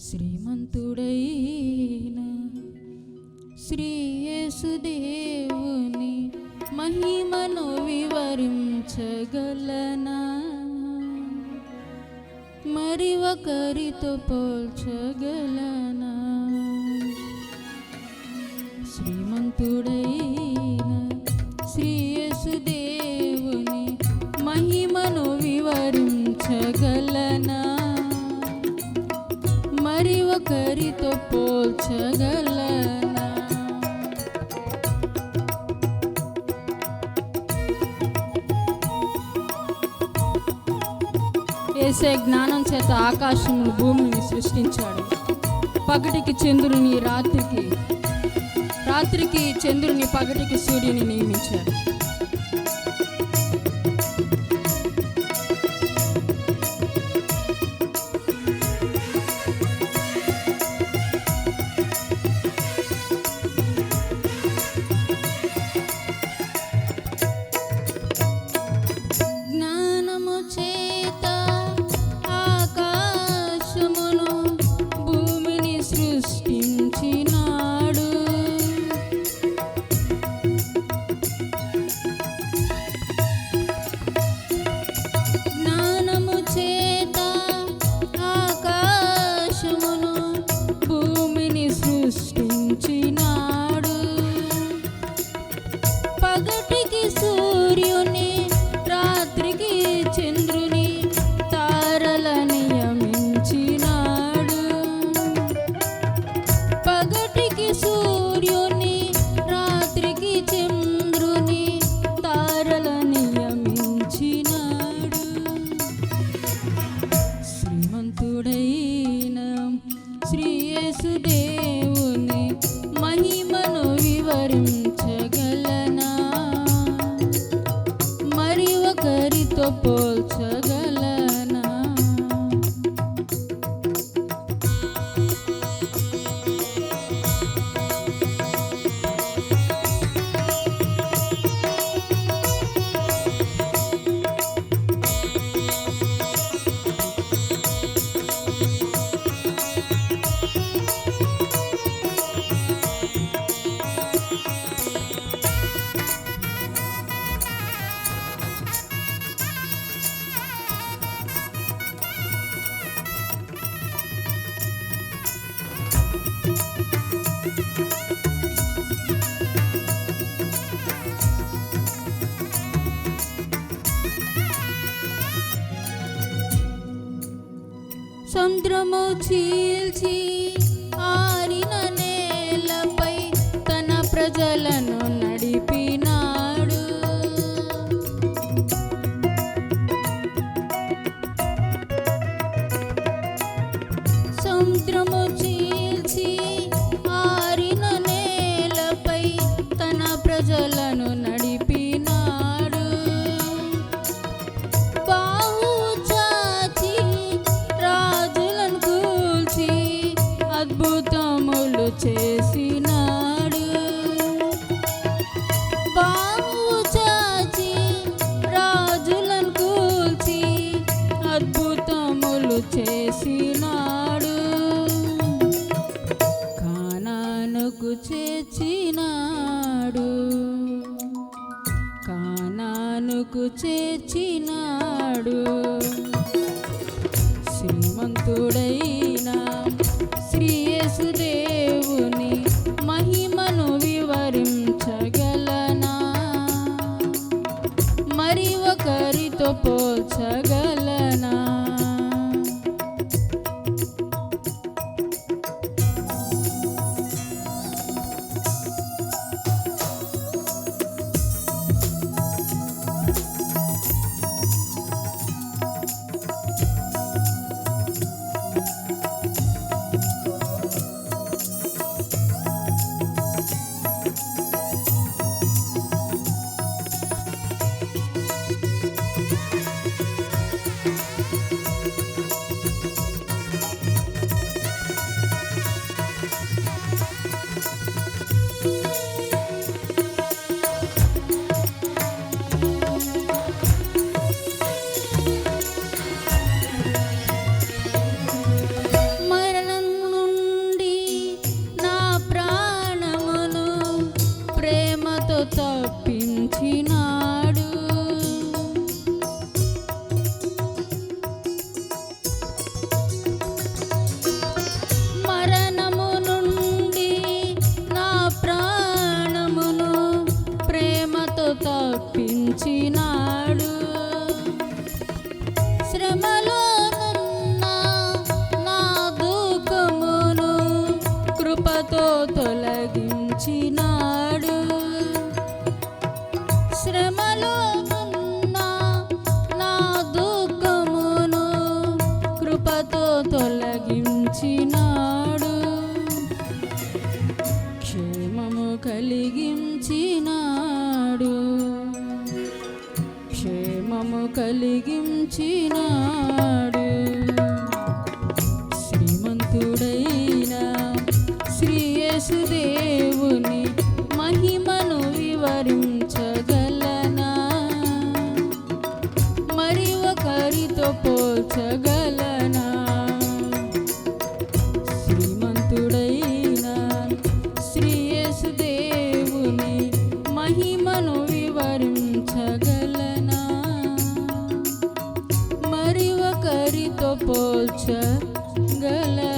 శ్రీమంతుడైన శ్రీయేసుదేవుని మహిమను వివరించగలనా? మరి ఒకరితో పోల్చగలనా? శ్రీమంతుడైన శ్రీ ఒకరితో పోల్చగలనా? ఏసే జ్ఞానం చేత ఆకాశమును భూమిని సృష్టించాడు. పగటికి చంద్రుని రాత్రికి రాత్రికి చంద్రుని పగటికి సూర్యుని నియమించాడు. సముద్రము చీల్చి ఆరిన నేలపై తన ప్రజలను చేసినాడు. బాహు చాచి రాజులను కూల్చి అద్భుతములు చేసినాడు. కానానుకు చేర్చినాడు. కానానుకు చేర్చినాడు. శ్రీమంతుడై i'll tell Portugal. తప్పించినాడు. శ్రమలోనున్న నా దుఃఖమును కృపతో తొలగించినాడు. శ్రమలో ఒకరితో పోల్చగలనా? శ్రీమంతుడైన శ్రీయేసు దేవుని మహిమను వివరించగలనా? మరి ఒకరితో పోల్చగలనా?